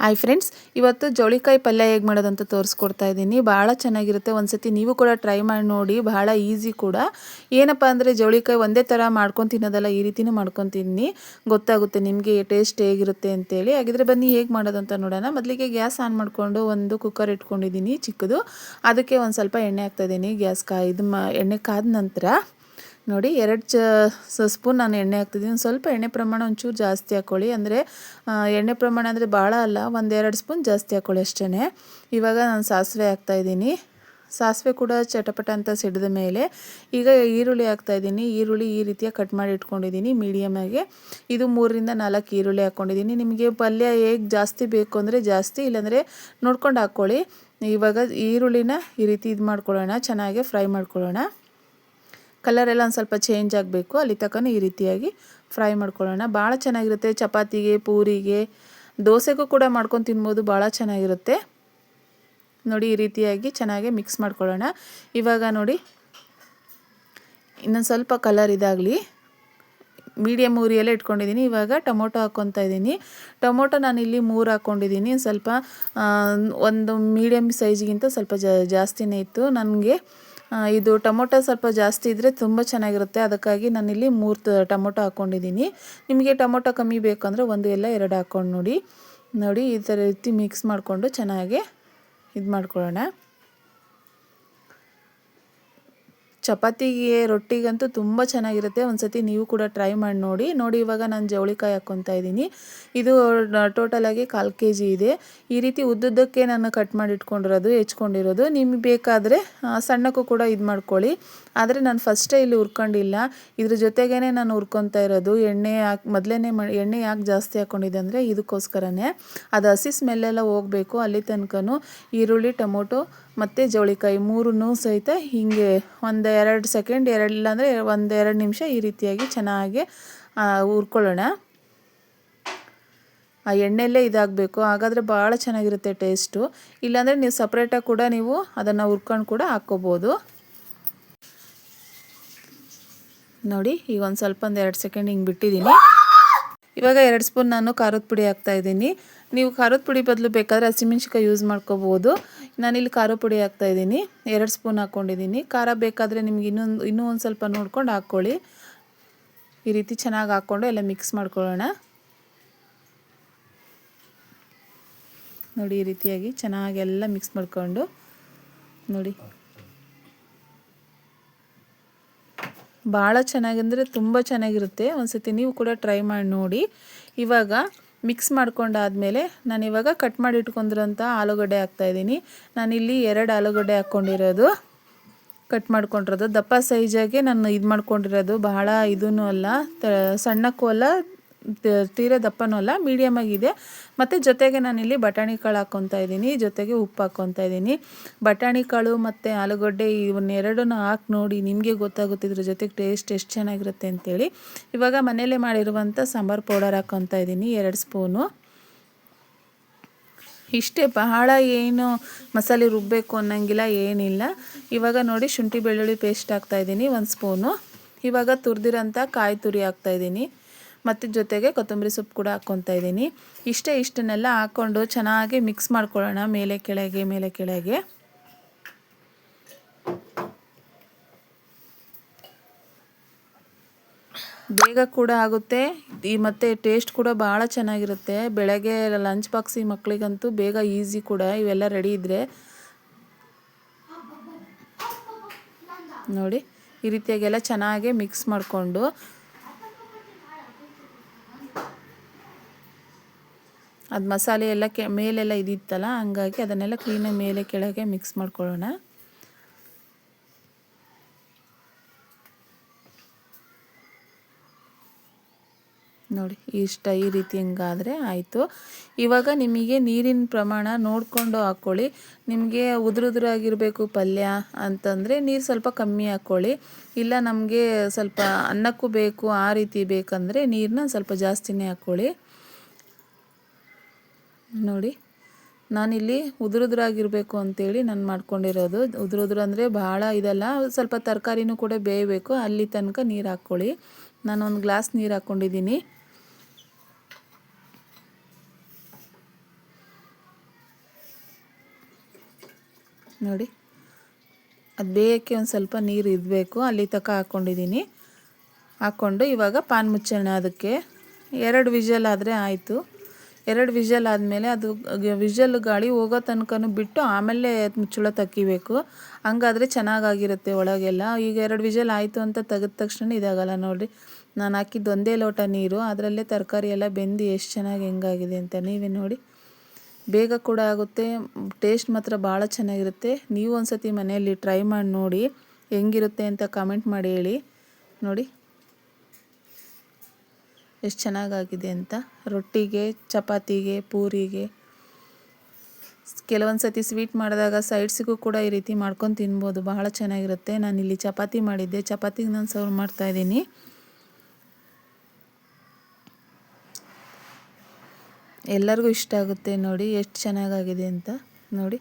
Hi friends ಇವತ್ತು ಜೋಳಿಕಾಯಿ ಪಲ್ಯ ಹೇಗೆ ಮಾಡೋದಂತ ತೋರಿಸ್ಕೊಡ್ತಾ ಇದ್ದೀನಿ. ಭಾಳ ಚೆನ್ನಾಗಿರುತ್ತೆ. ಒಂದ್ಸತಿ ನೀವು ಕೂಡ ಟ್ರೈ ಮಾಡಿ ನೋಡಿ ಬಹಳ ಈಸಿ ಕೂಡ. ಏನಪ್ಪ ಅಂದರೆ ಜೋಳಿಕಾಯಿ ಒಂದೇ ಥರ ಮಾಡ್ಕೊಂಡು ತಿನ್ನೋದಲ್ಲ, ಈ ರೀತಿನೂ ಮಾಡ್ಕೊಂಡು ತಿನ್ನಿ. ಗೊತ್ತಾಗುತ್ತೆ ನಿಮಗೆ ಟೇಸ್ಟ್ ಹೇಗಿರುತ್ತೆ ಅಂತೇಳಿ. ಹಾಗಿದ್ರೆ ಬನ್ನಿ, ಹೇಗೆ ಮಾಡೋದು ಅಂತ ನೋಡೋಣ. ಮೊದಲಿಗೆ ಗ್ಯಾಸ್ ಆನ್ ಮಾಡಿಕೊಂಡು ಒಂದು ಕುಕ್ಕರ್ ಇಟ್ಕೊಂಡಿದ್ದೀನಿ ಚಿಕ್ಕದು. ಅದಕ್ಕೆ ಒಂದು ಸ್ವಲ್ಪ ಎಣ್ಣೆ ಹಾಕ್ತಾಯಿದ್ದೀನಿ ಗ್ಯಾಸ್ ಕಾ ಇದು ಮಾ ಎಣ್ಣೆ ಕಾದ ನಂತರ ನೋಡಿ ಎರಡು ಚ ಸ್ಪೂನ್ ನಾನು ಎಣ್ಣೆ ಹಾಕ್ತಿದ್ದೀನಿ. ಸ್ವಲ್ಪ ಎಣ್ಣೆ ಪ್ರಮಾಣ ಒಂಚೂರು ಜಾಸ್ತಿ ಹಾಕ್ಕೊಳ್ಳಿ ಅಂದರೆ ಎಣ್ಣೆ ಪ್ರಮಾಣ ಅಂದರೆ ಭಾಳ ಅಲ್ಲ ಒಂದೆರಡು ಸ್ಪೂನ್ ಜಾಸ್ತಿ ಹಾಕ್ಕೊಳ್ಳಿ ಅಷ್ಟೇ ಇವಾಗ ನಾನು ಸಾಸಿವೆ ಹಾಕ್ತಾಯಿದ್ದೀನಿ ಸಾಸಿವೆ ಕೂಡ ಚಟಪಟ ಅಂತ ಸಿಡಿದ ಮೇಲೆ. ಈಗ ಈರುಳ್ಳಿ ಹಾಕ್ತಾಯಿದ್ದೀನಿ ಈರುಳ್ಳಿ ಈ ರೀತಿಯ ಕಟ್ ಮಾಡಿ ಇಟ್ಕೊಂಡಿದ್ದೀನಿ ಮೀಡಿಯಮಾಗಿ ಇದು ಮೂರರಿಂದ ನಾಲ್ಕು ಈರುಳ್ಳಿ ಹಾಕ್ಕೊಂಡಿದ್ದೀನಿ ನಿಮಗೆ ಪಲ್ಯ ಹೇಗೆ ಜಾಸ್ತಿ ಬೇಕು ಅಂದರೆ ಜಾಸ್ತಿ, ಇಲ್ಲಾಂದರೆ ನೋಡ್ಕೊಂಡು ಹಾಕ್ಕೊಳ್ಳಿ ಇವಾಗ ಈರುಳ್ಳಿನ ಈ ರೀತಿ ಇದು ಮಾಡ್ಕೊಳ್ಳೋಣ. ಚೆನ್ನಾಗಿ ಫ್ರೈ ಮಾಡ್ಕೊಳ್ಳೋಣ. ಕಲರ್ ಎಲ್ಲ ಒಂದು ಸ್ವಲ್ಪ ಚೇಂಜ್ ಆಗಬೇಕು. ಅಲ್ಲಿ ತನಕ ಈ ರೀತಿಯಾಗಿ ಫ್ರೈ ಮಾಡ್ಕೊಳ್ಳೋಣ. ಭಾಳ ಚೆನ್ನಾಗಿರುತ್ತೆ. ಚಪಾತಿಗೆ, ಪೂರಿಗೆ, ದೋಸೆಗೂ ಕೂಡ ಮಾಡ್ಕೊಂಡು ತಿನ್ಬೋದು. ಭಾಳ ಚೆನ್ನಾಗಿರುತ್ತೆ. ನೋಡಿ ಈ ರೀತಿಯಾಗಿ ಚೆನ್ನಾಗಿ ಮಿಕ್ಸ್ ಮಾಡ್ಕೊಳ್ಳೋಣ. ಇವಾಗ ನೋಡಿ, ಇನ್ನೊಂದು ಸ್ವಲ್ಪ ಕಲರ್ ಇದಾಗಲಿ. ಮೀಡಿಯಮ್ ಊರಿಯಲ್ಲೇ ಇಟ್ಕೊಂಡಿದ್ದೀನಿ ಇವಾಗ ಟೊಮೊಟೊ ಹಾಕ್ಕೊತಾ ಇದ್ದೀನಿ ಟೊಮೊಟೊ ಇಲ್ಲಿ ಮೂರು ಹಾಕ್ಕೊಂಡಿದ್ದೀನಿ ಸ್ವಲ್ಪ ಒಂದು ಮೀಡಿಯಮ್ ಸೈಜ್ಗಿಂತ ಸ್ವಲ್ಪ ಜಾಸ್ತಿನೇ ಇತ್ತು. ನನಗೆ ಇದು ಟೊಮೊಟೊ ಸ್ವಲ್ಪ ಜಾಸ್ತಿ ಇದ್ದರೆ ತುಂಬ ಚೆನ್ನಾಗಿರುತ್ತೆ. ಅದಕ್ಕಾಗಿ ನಾನಿಲ್ಲಿ ಮೂರು ಟೊಮೊಟೊ ಹಾಕ್ಕೊಂಡಿದ್ದೀನಿ ನಿಮಗೆ ಟೊಮೊಟೊ ಕಮ್ಮಿ ಬೇಕಂದ್ರೆ ಒಂದು ಎಲ್ಲ ಎರಡು ಹಾಕ್ಕೊಂಡು ನೋಡಿ. ನೋಡಿ, ಈ ಥರ ರೀತಿ ಮಿಕ್ಸ್ ಮಾಡಿಕೊಂಡು ಚೆನ್ನಾಗಿ ಇದು ಮಾಡ್ಕೊಳ್ಳೋಣ. ಚಪಾತಿಗೆ, ರೊಟ್ಟಿಗಂತೂ ತುಂಬ ಚೆನ್ನಾಗಿರುತ್ತೆ. ಒಂದು ಸತಿ ನೀವು ಕೂಡ ಟ್ರೈ ಮಾಡಿ ನೋಡಿ. ನೋಡಿ ಇವಾಗ ನಾನು ಜವಳಿಕಾಯಿ ಹಾಕ್ಕೊತಾ ಇದ್ದೀನಿ. ಇದು ಟೋಟಲಾಗಿ ಕಾಲು ಕೆ ಜಿ ಇದೆ. ಈ ರೀತಿ ಉದ್ದುದ್ದಕ್ಕೆ ನಾನು ಕಟ್ ಮಾಡಿ ಇಟ್ಕೊಂಡಿರೋದು ಹೆಚ್ಕೊಂಡಿರೋದು. ನಿಮಗೆ ಬೇಕಾದರೆ ಸಣ್ಣಕ್ಕೂ ಕೂಡ ಇದು ಮಾಡ್ಕೊಳ್ಳಿ. ಆದರೆ ನಾನು ಫಸ್ಟೇ ಇಲ್ಲಿ ಹುರ್ಕೊಂಡಿಲ್ಲ. ಇದ್ರ ಜೊತೆಗೇ ನಾನು ಹುರ್ಕೊತಾ ಇರೋದು. ಎಣ್ಣೆ ಹಾಕಿ ಮೊದಲೇ ಎಣ್ಣೆ ಯಾಕೆ ಜಾಸ್ತಿ ಹಾಕ್ಕೊಂಡಿದ್ದೆ ಅಂದರೆ, ಇದಕ್ಕೋಸ್ಕರನೇ. ಅದು ಹಸಿ ಸ್ಮೆಲ್ಲೆಲ್ಲ ಹೋಗಬೇಕು. ಅಲ್ಲಿ ತನಕನೂ ಈರುಳ್ಳಿ, ಟೊಮೊಟೊ ಮತ್ತು ಜವಳಿಕಾಯಿ ಮೂರೂ ಸಹಿತ ಹೀಗೆ ಒಂದು ಎರಡು ಸೆಕೆಂಡ್, ಎರಡು ಇಲ್ಲಾಂದರೆ ಒಂದು ಎರಡು ನಿಮಿಷ ಈ ರೀತಿಯಾಗಿ ಚೆನ್ನಾಗಿ ಹುರ್ಕೊಳ್ಳೋಣ. ಆ ಎಣ್ಣೆಲ್ಲೇ ಇದಾಗಬೇಕು, ಹಾಗಾದರೆ ಭಾಳ ಚೆನ್ನಾಗಿರುತ್ತೆ ಟೇಸ್ಟು. ಇಲ್ಲಾಂದರೆ ನೀವು ಸಪ್ರೇಟಾಗಿ ಕೂಡ ನೀವು ಅದನ್ನು ಹುರ್ಕೊಂಡು ಕೂಡ ಹಾಕ್ಕೋಬೋದು. ನೋಡಿ, ಈಗ ಒಂದು ಸ್ವಲ್ಪ ಒಂದು ಎರಡು ಸೆಕೆಂಡ್ ಹಿಂಗೆ ಬಿಟ್ಟಿದ್ದೀನಿ ಇವಾಗ ಎರಡು ಸ್ಪೂನ್ ನಾನು ಖಾರದ ಪುಡಿ ಹಾಕ್ತಾಯಿದ್ದೀನಿ ನೀವು ಖಾರದ ಪುಡಿ ಬದಲು ಬೇಕಾದರೆ ಹಸಿಮೆಣ್ಸಿಕಾಯಿ ಯೂಸ್ ಮಾಡ್ಕೋಬೋದು. ನಾನಿಲ್ಲಿ ಖಾರ ಪುಡಿ ಹಾಕ್ತಾಯಿದ್ದೀನಿ ಎರಡು ಸ್ಪೂನ್ ಹಾಕ್ಕೊಂಡಿದ್ದೀನಿ ಖಾರ ಬೇಕಾದರೆ ನಿಮ್ಗೆ ಇನ್ನೊಂದು, ಇನ್ನೂ ಒಂದು ಸ್ವಲ್ಪ ನೋಡ್ಕೊಂಡು ಹಾಕ್ಕೊಳ್ಳಿ. ಈ ರೀತಿ ಚೆನ್ನಾಗಿ ಹಾಕ್ಕೊಂಡು ಎಲ್ಲ ಮಿಕ್ಸ್ ಮಾಡ್ಕೊಳ್ಳೋಣ. ನೋಡಿ ಈ ರೀತಿಯಾಗಿ ಚೆನ್ನಾಗಿ ಎಲ್ಲ ಮಿಕ್ಸ್ ಮಾಡಿಕೊಂಡು. ನೋಡಿ. ಭಾಳ ಚೆನ್ನಾಗಂದರೆ ತುಂಬ ಚೆನ್ನಾಗಿರುತ್ತೆ. ಒಂದು ಸತಿ ನೀವು ಕೂಡ ಟ್ರೈ ಮಾಡಿ ನೋಡಿ. ಇವಾಗ ಮಿಕ್ಸ್ ಮಾಡ್ಕೊಂಡಾದಮೇಲೆ ಇವಾಗ ಕಟ್ ಮಾಡಿ ಇಟ್ಕೊಂಡಿರೋಂಥ ಆಲೂಗಡ್ಡೆ ಹಾಕ್ತಾಯಿದ್ದೀನಿ ನಾನಿಲ್ಲಿ ಎರಡು ಆಲೂಗಡ್ಡೆ ಹಾಕ್ಕೊಂಡಿರೋದು. ಕಟ್ ಮಾಡ್ಕೊಂಡಿರೋದು. ದಪ್ಪ ಸೈಜಾಗೆ ನಾನು ಇದು ಮಾಡ್ಕೊಂಡಿರೋದು. ಬಹಳ ಇದೂ ಅಲ್ಲ. ಸಣ್ಣಕ್ಕೂ ಅಲ್ಲ ತೀರಾ ದಪ್ಪನೂ ಅಲ್ಲ ಮೀಡಿಯಮ್ ಆಗಿದೆ. ಮತ್ತು ಜೊತೆಗೆ ನಾನಿಲ್ಲಿ ಬಟಾಣಿ ಕಾಳು ಹಾಕ್ಕೊತಾ ಇದ್ದೀನಿ, ಜೊತೆಗೆ ಉಪ್ಪು ಹಾಕ್ಕೊತಾ ಇದ್ದೀನಿ. ಬಟಾಣಿ ಕಾಳು ಮತ್ತು ಆಲೂಗಡ್ಡೆ ಇವನ್ನೆರಡನ್ನೂ ಹಾಕಿ ನೋಡಿ ನಿಮಗೆ ಗೊತ್ತಾಗುತ್ತೆ ಇದ್ರ ಜೊತೆಗೆ ಟೇಸ್ಟ್ ಎಷ್ಟು ಚೆನ್ನಾಗಿರುತ್ತೆ ಅಂತೇಳಿ. ಇವಾಗ ಮನೆಯಲ್ಲೇ ಮಾಡಿರುವಂಥ ಸಾಂಬಾರು ಪೌಡರ್ ಹಾಕ್ಕೊತಾ ಇದ್ದೀನಿ, ಎರಡು ಸ್ಪೂನು. ಇಷ್ಟೇ ಬಹಳ ಏನು ಮಸಾಲೆ ರುಬ್ಬಬೇಕು ಅನ್ನೋಂಗಿಲ್ಲ, ಏನಿಲ್ಲ. ಇವಾಗ ನೋಡಿ ಶುಂಠಿ ಬೆಳ್ಳುಳ್ಳಿ ಪೇಸ್ಟ್ ಹಾಕ್ತಾಯಿದ್ದೀನಿ ಒಂದು ಸ್ಪೂನು. ಇವಾಗ ತುರಿದಿರೋಂಥ ಕಾಯಿ ತುರಿ ಹಾಕ್ತಾಯಿದ್ದೀನಿ ಮತ್ತು ಜೊತೆಗೆ ಕೊತ್ತಂಬರಿ ಸೊಪ್ಪು ಕೂಡ ಹಾಕ್ಕೊತಾ ಇದ್ದೀನಿ. ಇಷ್ಟೇ ಇಷ್ಟನ್ನೆಲ್ಲ ಹಾಕ್ಕೊಂಡು ಚೆನ್ನಾಗಿ ಮಿಕ್ಸ್ ಮಾಡ್ಕೊಳ್ಳೋಣ ಮೇಲೆ ಕೆಳಗೆ ಮೇಲೆ ಕೆಳಗೆ. ಬೇಗ ಕೂಡ ಆಗುತ್ತೆ. ಈ ಮತ್ತು ಟೇಸ್ಟ್ ಕೂಡ ಭಾಳ ಚೆನ್ನಾಗಿರುತ್ತೆ. ಬೆಳಗ್ಗೆ ಲಂಚ್ ಬಾಕ್ಸ್ ಈ ಮಕ್ಕಳಿಗಂತೂ ಬೇಗ ಈಸಿ ಕೂಡ ಇವೆಲ್ಲ ರೆಡಿ ಇದ್ದರೆ ನೋಡಿ, ಈ ರೀತಿಯಾಗೆಲ್ಲ ಚೆನ್ನಾಗಿ ಮಿಕ್ಸ್ ಮಾಡಿಕೊಂಡು ಅದು ಮಸಾಲೆ ಎಲ್ಲ ಕೆ, ಮೇಲೆಲ್ಲ ಇದಿತ್ತಲ್ಲ, ಹಂಗಾಗಿ ಅದನ್ನೆಲ್ಲ ಕ್ಲೀನಾಗಿ ಮೇಲೆ ಕೆಳಗೆ ಮಿಕ್ಸ್ ಮಾಡ್ಕೊಳ್ಳೋಣ. ನೋಡಿ, ಇಷ್ಟ ಈ ರೀತಿ ಹಿಂಗಾದರೆ ಆಯಿತು. ಇವಾಗ ನಿಮಗೆ ನೀರಿನ ಪ್ರಮಾಣ ನೋಡಿಕೊಂಡು ಹಾಕ್ಕೊಳ್ಳಿ ನಿಮಗೆ ಉದುರುದುರಾಗಿರಬೇಕು ಪಲ್ಯ ಅಂತಂದರೆ ನೀರು ಸ್ವಲ್ಪ ಕಮ್ಮಿ ಹಾಕ್ಕೊಳ್ಳಿ ಇಲ್ಲ ನಮಗೆ ಸ್ವಲ್ಪ ಅನ್ನಕ್ಕೂ ಬೇಕು, ಆ ರೀತಿ ಬೇಕಂದರೆ ನೀರನ್ನ ಸ್ವಲ್ಪ ಜಾಸ್ತಿನೇ ಹಾಕ್ಕೊಳ್ಳಿ ನೋಡಿ. ನಾನಿಲ್ಲಿ ಉದುರುದ್ರಾಗಿರಬೇಕು ಅಂತೇಳಿ ನಾನು ಮಾಡ್ಕೊಂಡಿರೋದು. ಉದುರುದ್ರ ಅಂದರೆ ಭಾಳ ಇದೆಲ್ಲ, ಸ್ವಲ್ಪ ತರಕಾರಿನೂ ಕೂಡ ಬೇಯಬೇಕು. ಅಲ್ಲಿ ತನಕ ನೀರು ಹಾಕ್ಕೊಳ್ಳಿ. ನಾನು ಒಂದು ಗ್ಲಾಸ್ ನೀರು ಹಾಕ್ಕೊಂಡಿದ್ದೀನಿ ನೋಡಿ. ಅದು ಬೇಯಕ್ಕೆ ಒಂದು ಸ್ವಲ್ಪ ನೀರು ಇರಬೇಕು. ಅಲ್ಲಿ ತನಕ ಹಾಕ್ಕೊಂಡಿದ್ದೀನಿ ಹಾಕ್ಕೊಂಡು ಇವಾಗ ಪಾನ್ ಮುಚ್ಚೋಣ ಅದಕ್ಕೆ. ಎರಡು ವಿಜಲ್ ಆದರೆ ಆಯಿತು. ಎರಡು ವಿಷಲ್ ಆದಮೇಲೆ ಅದು ವಿಜಲ್ ಗಾಳಿ ಹೋಗೋ ತನಕನೂ ಬಿಟ್ಟು ಆಮೇಲೆ ಮುಚ್ಚಳ ತಕ್ಕಿಬೇಕು. ಹಂಗಾದರೆ ಚೆನ್ನಾಗಾಗಿರುತ್ತೆ ಒಳಗೆಲ್ಲ. ಈಗ ಎರಡು ವಿಷಲ್ ಆಯಿತು ಅಂತ ತೆಗೆದ ತಕ್ಷಣ ಇದಾಗಲ್ಲ ನೋಡಿರಿ. ನಾನು ಹಾಕಿದ್ದು ಒಂದೇ ಲೋಟ ನೀರು, ಅದರಲ್ಲೇ ತರಕಾರಿ ಎಲ್ಲ ಬೆಂದು ಎಷ್ಟು ಚೆನ್ನಾಗಿ ಹೆಂಗಾಗಿದೆ ಅಂತ ನೀವೇ ನೋಡಿ. ಬೇಗ ಕೂಡ ಆಗುತ್ತೆ. ಟೇಸ್ಟ್ ಮಾತ್ರ ಭಾಳ ಚೆನ್ನಾಗಿರುತ್ತೆ. ನೀವು ಒಂದು ಸತಿ ಮನೆಯಲ್ಲಿ ಟ್ರೈ ಮಾಡಿ ನೋಡಿ. ಹೆಂಗಿರುತ್ತೆ ಅಂತ ಕಮೆಂಟ್ ಮಾಡಿ ಹೇಳಿ. ನೋಡಿ. ಎಷ್ಟು ಚೆನ್ನಾಗಾಗಿದೆ ಅಂತ. ರೊಟ್ಟಿಗೆ, ಚಪಾತಿಗೆ, ಪೂರಿಗೆ. ಕೆಲವೊಂದು ಸತಿ ಸ್ವೀಟ್ ಮಾಡಿದಾಗ ಸೈಡ್ಸಿಗೂ ಕೂಡ ಈ ರೀತಿ ಮಾಡ್ಕೊಂಡು ತಿನ್ಬೋದು. ಬಹಳ ಚೆನ್ನಾಗಿರುತ್ತೆ. ನಾನು ಇಲ್ಲಿ ಚಪಾತಿ ಮಾಡಿದ್ದೆ. ಚಪಾತಿಗೆ ನಾನು ಸರ್ವ್ ಮಾಡ್ತಾ ಇದ್ದೀನಿ. ಎಲ್ಲರಿಗೂ ಇಷ್ಟ ಆಗುತ್ತೆ ನೋಡಿ. ಎಷ್ಟು ಚೆನ್ನಾಗಾಗಿದೆ ಅಂತ ನೋಡಿ.